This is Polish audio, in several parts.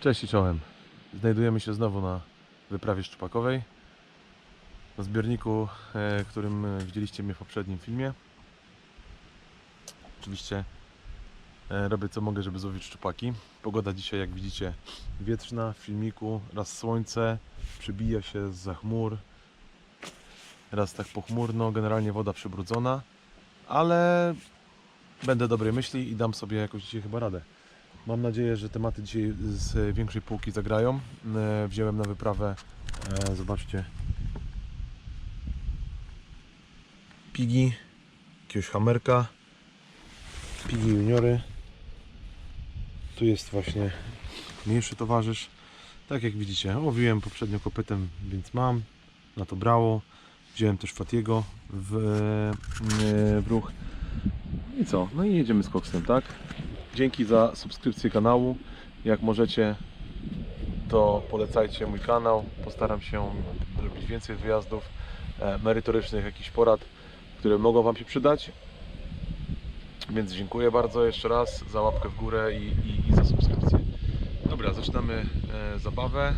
Cześć i czołem. Znajdujemy się znowu na wyprawie szczupakowej. Na zbiorniku, e, którym widzieliście mnie w poprzednim filmie. Oczywiście e, robię co mogę, żeby złowić szczupaki. Pogoda dzisiaj, jak widzicie, wietrzna w filmiku. Raz słońce przybija się z chmur. Raz tak pochmurno, generalnie woda przybrudzona. Ale będę dobrej myśli i dam sobie jakoś dzisiaj chyba radę. Mam nadzieję, że tematy dzisiaj z większej półki zagrają. E, Wziąłem na wyprawę, e, zobaczcie, pigi, jakiegoś hamerka, pigi juniory. Tu jest właśnie mniejszy towarzysz. Tak jak widzicie, łowiłem poprzednio kopytem, więc mam na to brało. Wziąłem też Fatiego w, e, w ruch. I co? No i jedziemy z koksem, tak? Dzięki za subskrypcję kanału. Jak możecie, to polecajcie mój kanał. Postaram się robić więcej wyjazdów e, merytorycznych, jakichś porad, które mogą Wam się przydać. Więc dziękuję bardzo jeszcze raz za łapkę w górę i, i, i za subskrypcję. Dobra, zaczynamy e, zabawę.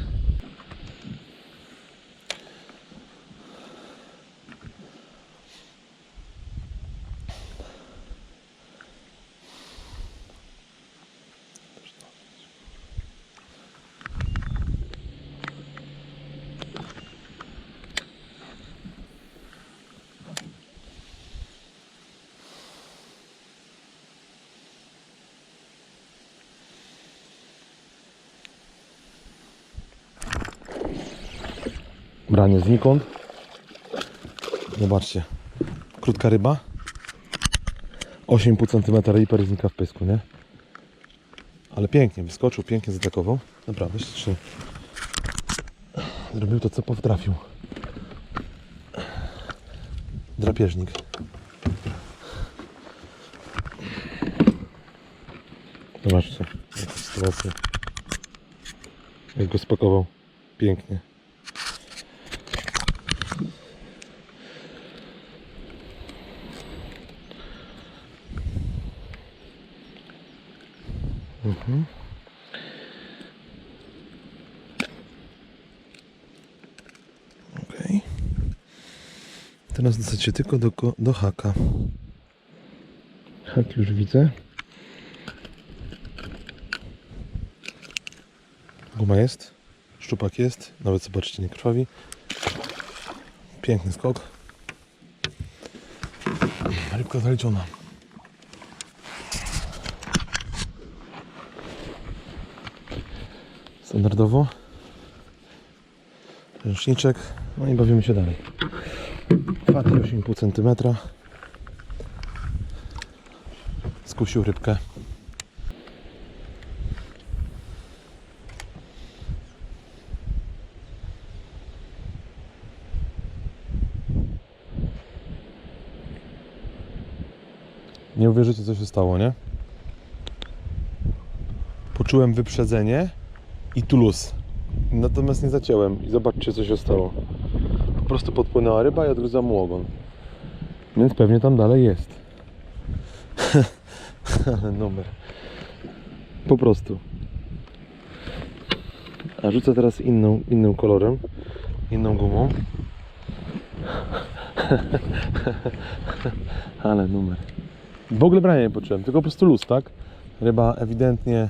Branie znikąd. Zobaczcie. Krótka ryba. 8,5 cm riper znika w pysku, nie? Ale pięknie, wyskoczył, pięknie zaatakował. Naprawdę, czy zrobił to, co potrafił. Drapieżnik. Zobaczcie. Jak go spakował. Pięknie. Teraz dosycie tylko do, do haka. Hak już widzę. Guma jest. Szczupak jest. Nawet zobaczcie, nie krwawi. Piękny skok. Rybka zaliczona. Standardowo. Ręczniczek. No i bawimy się dalej. Faty 8,5 cm. Skusił rybkę. Nie uwierzycie co się stało, nie? Poczułem wyprzedzenie i tu luz. Natomiast nie zaciąłem i zobaczcie co się stało. Prostu podpłynęła ryba i odgryzła mu ogon. Więc pewnie tam dalej jest. Ale numer. Po prostu. A rzucę teraz inną, innym kolorem, inną gumą. Ale numer. W ogóle brania nie poczułem, tylko po prostu luz, tak? Ryba ewidentnie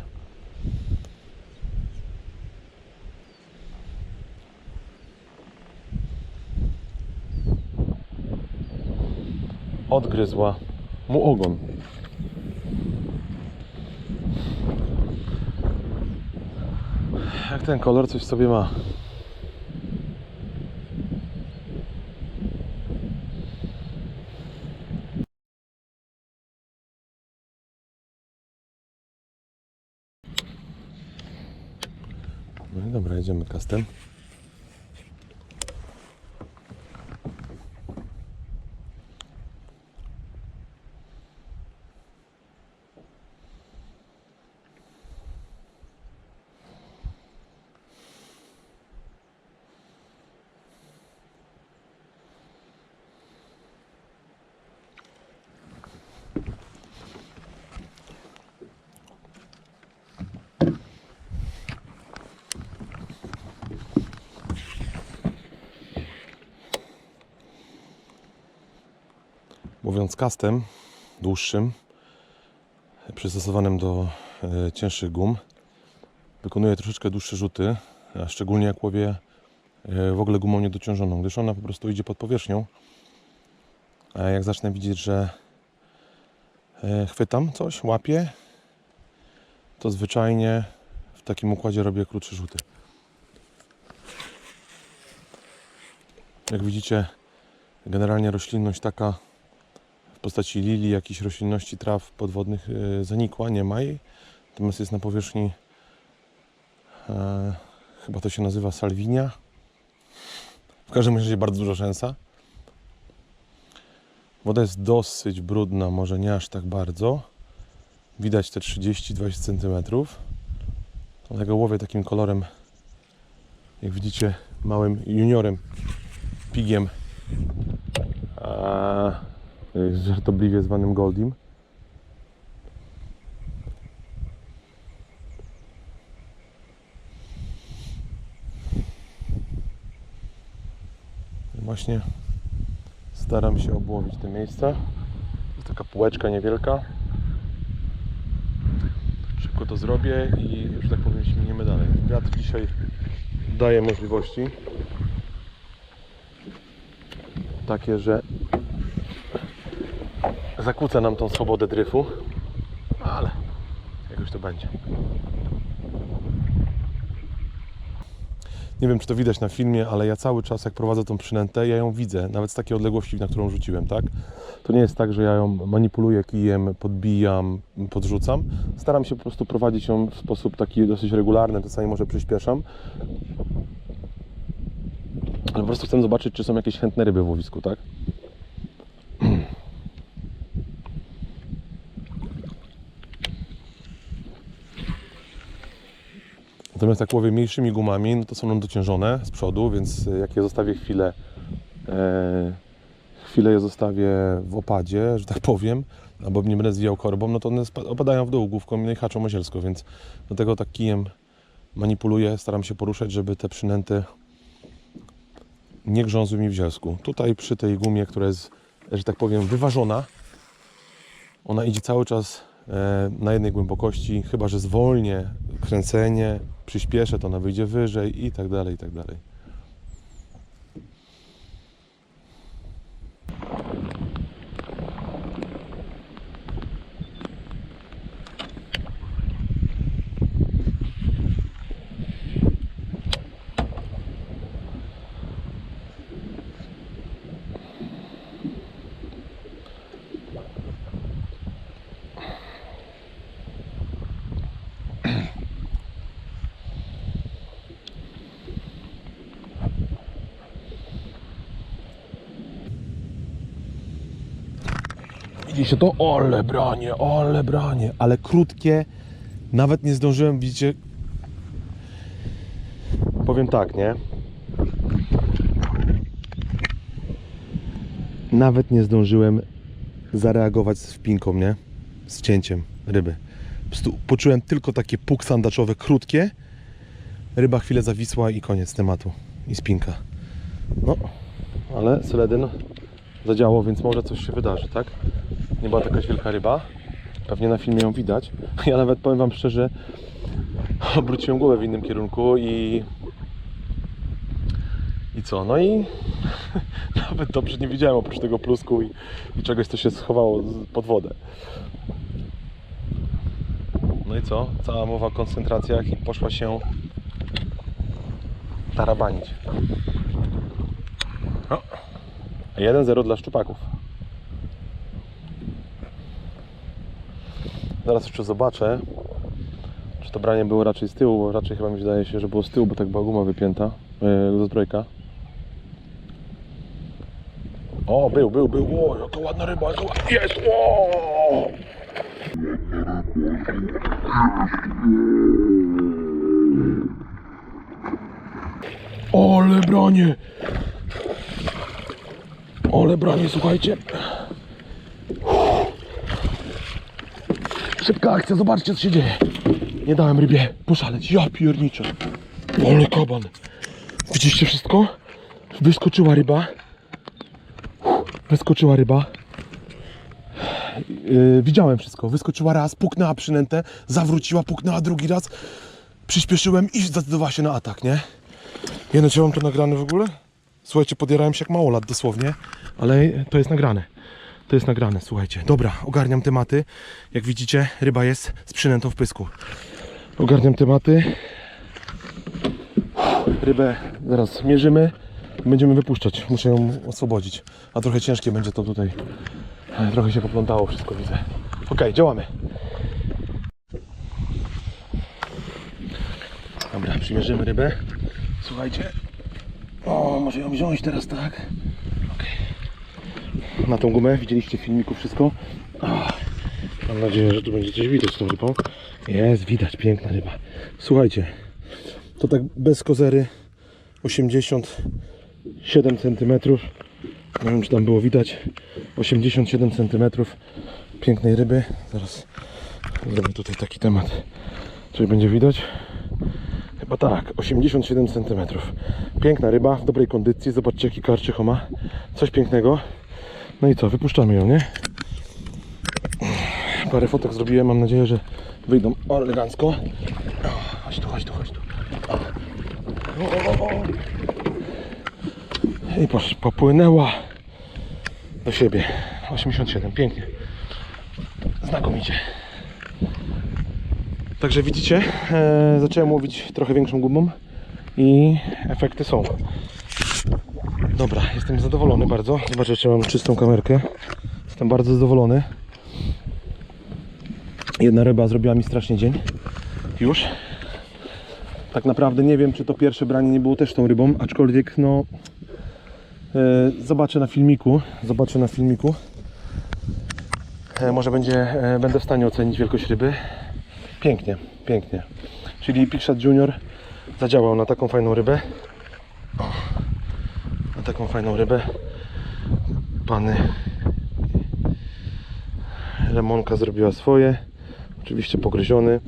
odgryzła mu ogon. Jak ten kolor coś w sobie ma. No i dobra, jedziemy kastem. Łowiąc kastem dłuższym, przystosowanym do e, cięższych gum, wykonuję troszeczkę dłuższe rzuty, a szczególnie jak łowię e, w ogóle gumą niedociążoną, gdyż ona po prostu idzie pod powierzchnią. A jak zacznę widzieć, że e, chwytam coś, łapię, to zwyczajnie w takim układzie robię krótsze rzuty. Jak widzicie, generalnie roślinność taka postaci lilii, jakichś roślinności traw podwodnych e, zanikła, nie ma jej. Natomiast jest na powierzchni, e, chyba to się nazywa salwinia. W każdym razie bardzo dużo rzęsa. Woda jest dosyć brudna, może nie aż tak bardzo. Widać te 30-20 cm. Dlatego łowię takim kolorem, jak widzicie, małym juniorem, pigiem, żartobliwie zwanym Goldim. Właśnie staram się obłowić te miejsca. Jest taka półeczka niewielka. Szybko to zrobię i, że tak powiem, śmigniemy dalej. Wiatr dzisiaj daje możliwości takie, że zakłóca nam tą swobodę dryfu, ale jakoś to będzie. Nie wiem, czy to widać na filmie, ale ja cały czas, jak prowadzę tą przynętę, ja ją widzę, nawet z takiej odległości, na którą rzuciłem, tak? To nie jest tak, że ja ją manipuluję kijem, podbijam, podrzucam. Staram się po prostu prowadzić ją w sposób taki dosyć regularny, czasami może przyspieszam. Ale po prostu chcę zobaczyć, czy są jakieś chętne ryby w łowisku, tak? Natomiast jak łowię mniejszymi gumami, no to są one dociężone z przodu, więc e, jak je zostawię chwilę, e, chwilę je zostawię w opadzie, że tak powiem, albo nie będę zwijał korbą, no to one opadają w dół główką i haczą ozielsko, więc dlatego tak kijem manipuluję, staram się poruszać, żeby te przynęty nie grzązły mi w zielsku. Tutaj przy tej gumie, która jest, że tak powiem, wyważona, ona idzie cały czas e, na jednej głębokości, chyba że zwolnię kręcenie, przyspieszę, to ona wyjdzie wyżej i tak dalej, i tak dalej. Widzicie to? Ole branie, ole branie, ale krótkie. Nawet nie zdążyłem, widzicie. Powiem tak, nie? Nawet nie zdążyłem zareagować z wpinką, nie? Z cięciem ryby. Po prostu poczułem tylko takie puk sandaczowe, krótkie. Ryba chwilę zawisła i koniec tematu. I spinka. No, ale Seledyn zadziałało, więc może coś się wydarzy, tak? Nie była to jakaś wielka ryba. Pewnie na filmie ją widać. Ja nawet powiem Wam szczerze, obróciłem głowę w innym kierunku i... I co? No i nawet dobrze nie widziałem oprócz tego plusku i, i czegoś, co się schowało pod wodę. No i co? Cała mowa o koncentracjach i poszła się tarabanić. No. 1-0 dla szczupaków. Zaraz jeszcze zobaczę, czy to branie było raczej z tyłu, bo raczej chyba mi wydaje się, że było z tyłu, bo tak była guma wypięta yy, zbrojka. O, był, był, był. O, jaka ładna ryba, jaka ładna. Jest! O! Ole branie! Ole branie, słuchajcie. Szybka akcja, zobaczcie co się dzieje. Nie dałem rybie poszaleć. Ja pierniczę. Ole kaban. Widzieliście wszystko? Wyskoczyła ryba. Wyskoczyła ryba. Yy, widziałem wszystko. Wyskoczyła raz, puknęła przynętę, zawróciła, puknęła drugi raz. Przyspieszyłem i zdecydowała się na atak, nie? Ja no, czy mam to nagrane w ogóle? Słuchajcie, podjarałem się jak małolat dosłownie, ale to jest nagrane. To jest nagrane, słuchajcie. Dobra, ogarniam tematy. Jak widzicie, ryba jest z przynętą w pysku. Ogarniam tematy. Rybę zaraz mierzymy. Będziemy wypuszczać. Muszę ją oswobodzić. A trochę ciężkie będzie to tutaj. Trochę się poplątało wszystko, widzę. Okej, działamy. Dobra, przymierzymy rybę. Słuchajcie. O, może ją wziąć teraz, tak? Na tą gumę widzieliście w filmiku wszystko. Mam nadzieję, że tu będzie coś widać z tą rybą. Jest, widać, piękna ryba. Słuchajcie, to tak bez kozery 87 cm. Nie wiem, czy tam było widać. 87 cm pięknej ryby. Zaraz zrobię tutaj taki temat. Coś będzie widać? Chyba tak, 87 cm. Piękna ryba, w dobrej kondycji. Zobaczcie, jaki karczycho ma. Coś pięknego. No i co, wypuszczamy ją, nie? Parę fotek zrobiłem, mam nadzieję, że wyjdą elegancko. Chodź tu, chodź tu, chodź tu. I posz, popłynęła do siebie. 87, pięknie. Znakomicie. Także widzicie, e, zacząłem łowić trochę większą gumą i efekty są. Dobra, jestem zadowolony bardzo. Zobaczcie, mam czystą kamerkę. Jestem bardzo zadowolony. Jedna ryba zrobiła mi strasznie dzień. Już. Tak naprawdę nie wiem, czy to pierwsze branie nie było też tą rybą, aczkolwiek no... E, zobaczę na filmiku. Zobaczę na filmiku. E, może będzie, e, będę w stanie ocenić wielkość ryby. Pięknie, pięknie. Czyli Pixat Junior zadziałał na taką fajną rybę. Na taką fajną rybę. Pany Lemonka zrobiła swoje. Oczywiście pogryziony.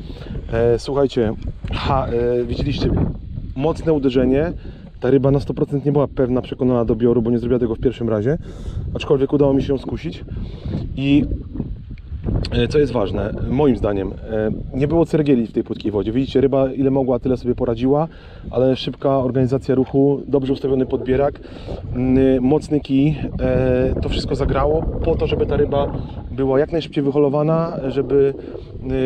E, słuchajcie, ha, e, widzieliście mocne uderzenie. Ta ryba na 100% nie była pewna, przekonana do bioru, bo nie zrobiła tego w pierwszym razie. Aczkolwiek udało mi się ją skusić. I Co jest ważne, moim zdaniem, e, nie było cergieli w tej płytkiej wodzie. Widzicie, ryba ile mogła, tyle sobie poradziła, ale szybka organizacja ruchu, dobrze ustawiony podbierak, mm, mocny kij, e, to wszystko zagrało po to, żeby ta ryba była jak najszybciej wyholowana, żeby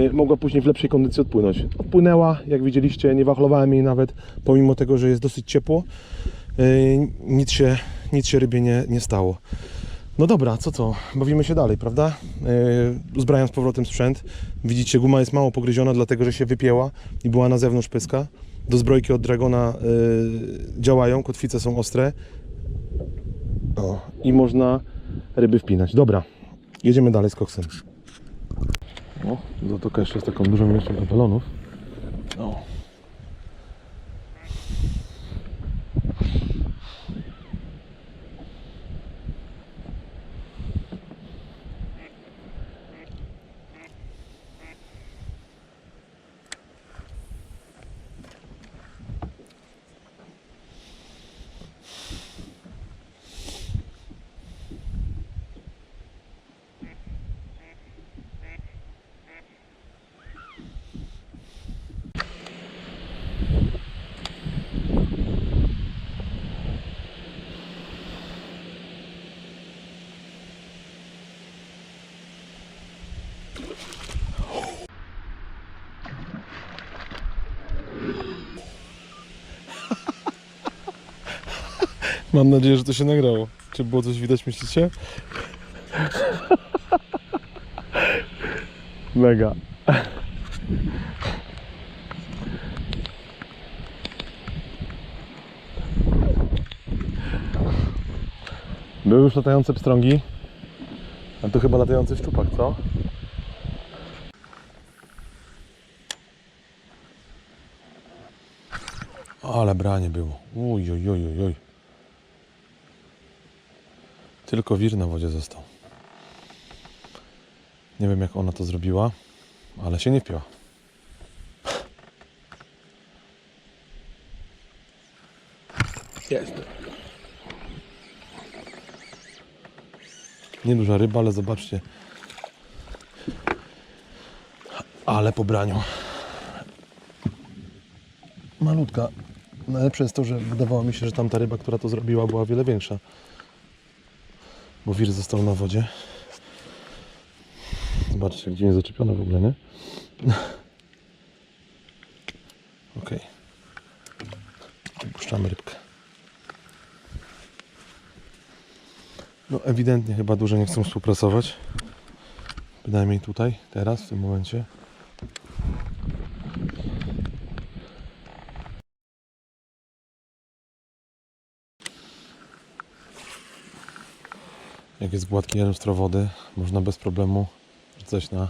y, mogła później w lepszej kondycji odpłynąć. Odpłynęła, jak widzieliście, nie wachlowałem jej nawet, pomimo tego, że jest dosyć ciepło. Y, Nic się, nic się rybie nie, nie stało. No dobra, co co? Bawimy się dalej, prawda? Yy, z powrotem sprzęt. Widzicie, guma jest mało pogryziona, dlatego że się wypięła i była na zewnątrz pyska. Do zbrojki od Dragona yy, działają, kotwice są ostre. O, I można ryby wpinać. Dobra, jedziemy dalej z koksem. O, zatoka jeszcze z taką dużą ilością balonów. O. Mam nadzieję, że to się nagrało. Czy było coś widać, myślicie? Mega. Były już latające pstrągi. A to chyba latający szczupak, co? Ale branie było. Uj, uj, uj, uj. Tylko wir na wodzie został. Nie wiem jak ona to zrobiła, ale się nie wpiła. Jest. Nieduża ryba, ale zobaczcie Ale po braniu. Malutka. Najlepsze jest to, że wydawało mi się, że tamta ryba, która to zrobiła, była wiele większa. Bo wir został na wodzie. Zobaczcie, gdzie jest zaczepiona w ogóle, nie? Okej. Puszczamy rybkę. No ewidentnie chyba duże nie chcą współpracować. Bynajmniej tutaj, teraz, w tym momencie. Jak jest gładki lustro wody, można bez problemu rzucać na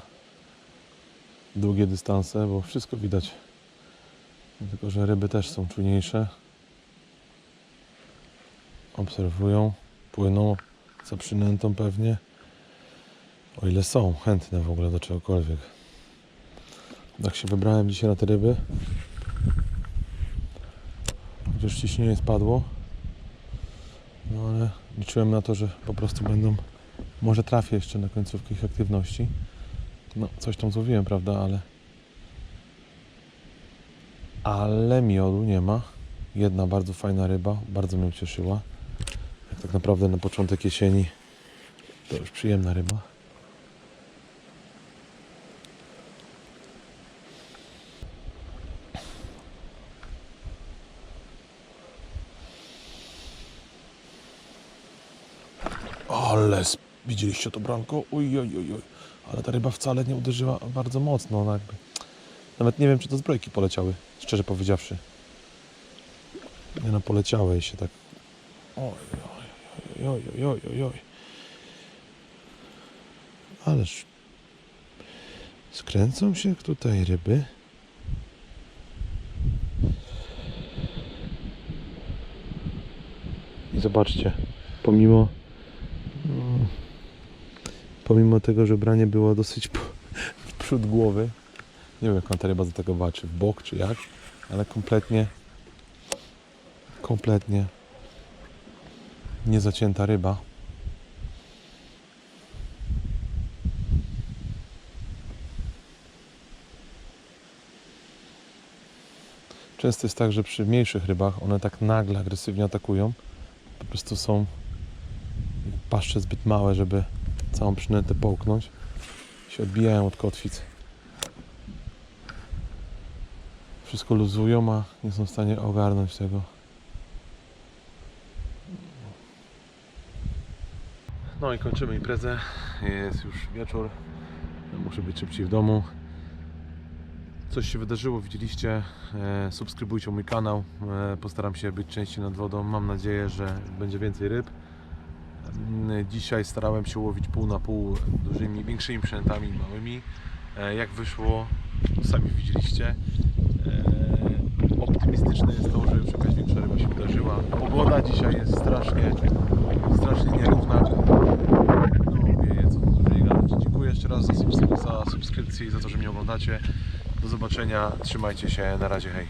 długie dystanse, bo wszystko widać. Tylko, że ryby też są czujniejsze. Obserwują, płyną za przynętą pewnie. O ile są chętne w ogóle do czegokolwiek. Tak się wybrałem dzisiaj na te ryby. Chociaż ciśnienie spadło. No ale liczyłem na to, że po prostu będą. Może trafię jeszcze na końcówkę ich aktywności. No, coś tam złowiłem, prawda, ale. Ale miodu nie ma. Jedna bardzo fajna ryba, bardzo mnie cieszyła. Tak naprawdę na początek jesieni to już przyjemna ryba. Ale s- widzieliście to branko? Oj, oj, oj, oj. Ale ta ryba wcale nie uderzyła bardzo mocno. Ona jakby... Nawet nie wiem, czy to zbrojki poleciały, szczerze powiedziawszy. Nie no, poleciały się tak... Oj, oj, oj, oj, oj, oj, oj. Ależ... Skręcą się tutaj ryby. I zobaczcie, pomimo. Pomimo tego, że branie było dosyć w przód głowy, nie wiem jak on ta ryba do tego walczy, w bok czy jak, ale kompletnie, kompletnie niezacięta ryba. Często jest tak, że przy mniejszych rybach one tak nagle agresywnie atakują. Po prostu są paszcze zbyt małe, żeby całą przynętę połknąć. Się odbijają od kotwic. Wszystko luzują, a nie są w stanie ogarnąć tego. No i kończymy imprezę. Jest już wieczór. Muszę być szybciej w domu. Coś się wydarzyło, widzieliście. E, subskrybujcie mój kanał. E, postaram się być częściej nad wodą. Mam nadzieję, że będzie więcej ryb. Mm, Dzisiaj starałem się łowić pół na pół dużymi, większymi przynętami i małymi. E, Jak wyszło, sami widzieliście. E, Optymistyczne jest to, że jakaś większa ryba się uderzyła. Pogoda dzisiaj jest strasznie, strasznie nierówna. No wieje, co gadać. Dziękuję jeszcze raz za, subs- za subskrypcję i za to, że mnie oglądacie. Do zobaczenia, trzymajcie się, na razie, hej.